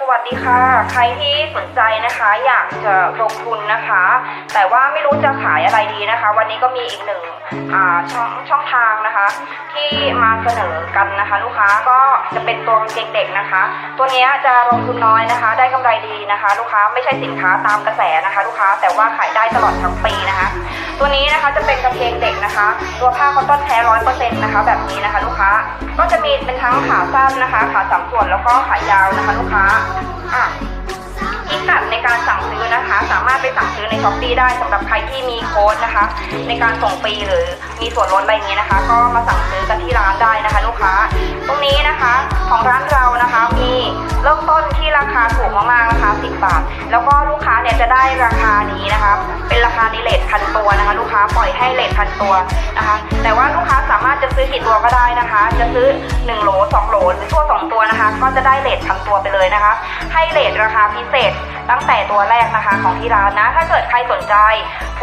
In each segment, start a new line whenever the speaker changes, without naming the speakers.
สวัสดีค่ะ ใครที่สนใจนะคะ อยากจะลงทุนนะคะ แต่ว่าไม่รู้จะขายอะไรดีนะคะ วันนี้ก็มีอีกหนึ่งอ่าช่องช่องทางนะคะ ที่มาเสนอกันนะคะ ลูกค้าก็จะเป็นตัวกางเกงเด็กนะคะ ตัวเนี้ยจะลงทุนน้อยนะคะ ได้กำไรดีนะคะ ลูกค้าไม่ใช่สินค้าตามกระแสนะคะ ลูกค้าแต่ว่าขายได้ตลอดทั้งปีนะคะ ตัวนี้นะคะจะเป็นกางเกงเด็กนะคะ ตัวผ้าคอตตอนแท้ร้อยเปอร์เซ็นต์นะคะแบบนี้นะคะ ลูกค้าก็จะมีเป็นทั้งขาสั้นนะคะ ขาสามส่วนแล้วก็ขายาวนะคะ ลูกค้าอะพิกัดในการสั่งซื้อนะคะ สามารถไปสั่งซื้อในช้อปปีได้สำหรับใครที่มีโค้ดนะคะ ในการส่งฟรีหรือมีส่วนลดอะไรนี้นะคะ ก็มาสั่งซื้อกันที่ร้านได้นะคะ ลูกค้า ตรงนี้นะคะของร้านเรานะคะมีเริ่มต้นที่ราคาถูกมากๆนะคะ10 บาท แล้วก็ลูกค้าเนี่ยจะได้ราคานี้นะคะ เป็นราคาในเลทพันตัวนะคะ ลูกค้าปล่อยให้เลทพันตัวนะคะ แต่ว่าลูกค้าสามารถจะซื้อกี่ตัวก็ได้นะคะ จะซื้อ1โหล2โหลหรือทั่ว2ตัว ก็จะได้เลทพันตัวไปเลยนะคะ ให้เลทราคาพิเศษตั้งแต่ตัวแรกนะคะของที่ร้านนะ ถ้าเกิดใครสนใจ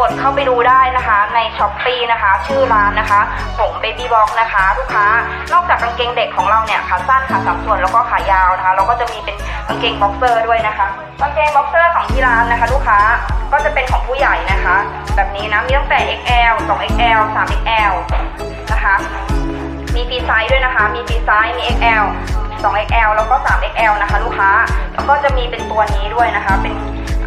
กดเข้าไปดูได้นะคะในช้อปปีนะคะ ชื่อร้านนะคะ ผมเบบี้บ็อกนะคะลูกค้านอกจากกางเกงเด็กของเราเนี่ยขาสั้นขาสามส่วนแล้วก็ขายาวนะคะ เราก็จะมีเป็นกางเกงบ็อกเซอร์ด้วยนะคะกางเกงบ็อกเซอร์ของที่ร้านนะคะ ลูกค้าก็จะเป็นของผู้ใหญ่นะคะ แบบนี้นะมีตั้งแต่ XL 2XL 3XL นะคะมีฟรีไซส์ด้วยนะคะ มีฟรีไซส์ มี XL 2XL แล้วก็ 3XL นะคะลูกค้า แล้วก็จะมีเป็นตัวนี้ด้วยนะคะ เป็น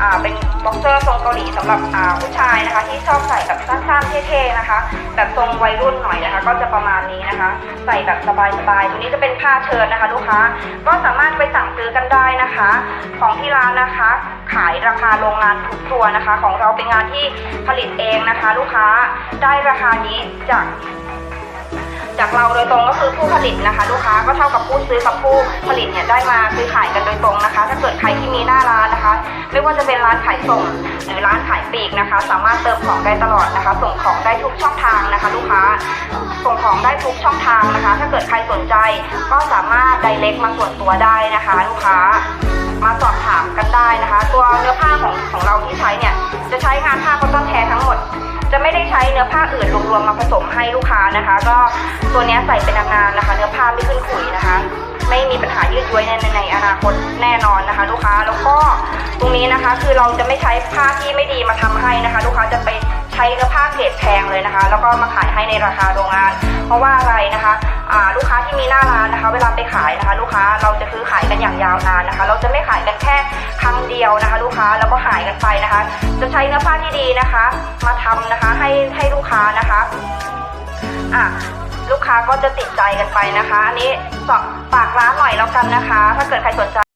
อ่าเป็นบ็อกเซอร์ทรงเกาหลีสำหรับอ่าผู้ชายนะคะ ที่ชอบใส่แบบสั้นๆเท่ๆนะคะ แบบทรงวัยรุ่นหน่อยนะคะ ก็จะประมาณนี้นะคะ ใส่แบบสบายๆตัวนี้จะเป็นผ้าเชิ้ตนะคะ ลูกค้า ก็สามารถไปสั่งซื้อกันได้นะคะ ของที่ร้านนะคะ ขายราคาโรงงานทุกตัวนะคะ ของเราเป็นงานที่ผลิตเองนะคะ ลูกค้าได้ราคานี้จาก จากเราโดยตรงก็คือผู้ผลิตนะคะ ลูกค้าก็เท่ากับผู้ซื้อกับผู้ผลิตเนี่ยได้มาซื้อขายกันโดยตรงนะคะ ถ้าเกิดใครที่มีหน้าร้านนะคะ ไม่ว่าจะเป็นร้านขายส่งหรือร้านขายปลีกนะคะ สามารถเติมของได้ตลอดนะคะ ส่งของได้ทุกช่องทางนะคะ ลูกค้าส่งของได้ทุกช่องทางนะคะ ถ้าเกิดใครสนใจก็สามารถไดเ c กมาส่วนตัวได้นะคะ ลูกค้ามาสอบถามกันได้นะคะ ตัวเนื้อผ้าของของเราที่ใช้เนี่ยจะใช้งานผ้าคอตตอนแท้ ใช้เนื้อผ้าอื่นรวมๆมาผสมให้ลูกค้านะคะ ก็ตัวนี้ใส่เป็นนานๆนะคะ เนื้อผ้าไม่ขึ้นขุยนะคะ ไม่มีปัญหายืดย้วยในในอนาคตแน่นอนนะคะ ลูกค้าแล้วก็ตรงนี้นะคะคือเราจะไม่ใช้ผ้าที่ไม่ดีมาทำให้นะคะ ลูกค้าจะไปใช้เนื้อผ้าเกรดแพงเลยนะคะ แล้วก็มาขายให้ในราคาโรงงาน เพราะว่าอะไรนะคะลูกค้าที่มีหน้าร้านนะคะ เวลาไปขายนะคะ ลูกค้าเราจะซื้อขายกันอย่างยาวนานนะคะ เราจะไม่ขายกันแค่ครั้งเดียวนะคะ ลูกค้าแล้วก็หายกันไปนะคะ จะใช้เนื้อผ้าที่ดีนะคะ มาทำนะคะให้ให้ลูกค้านะคะอะลูกค้าก็จะติดใจกันไปนะคะ อันนี้ฝากฝากร้านหน่อยแล้วกันนะคะ ถ้าเกิดใครสนใจ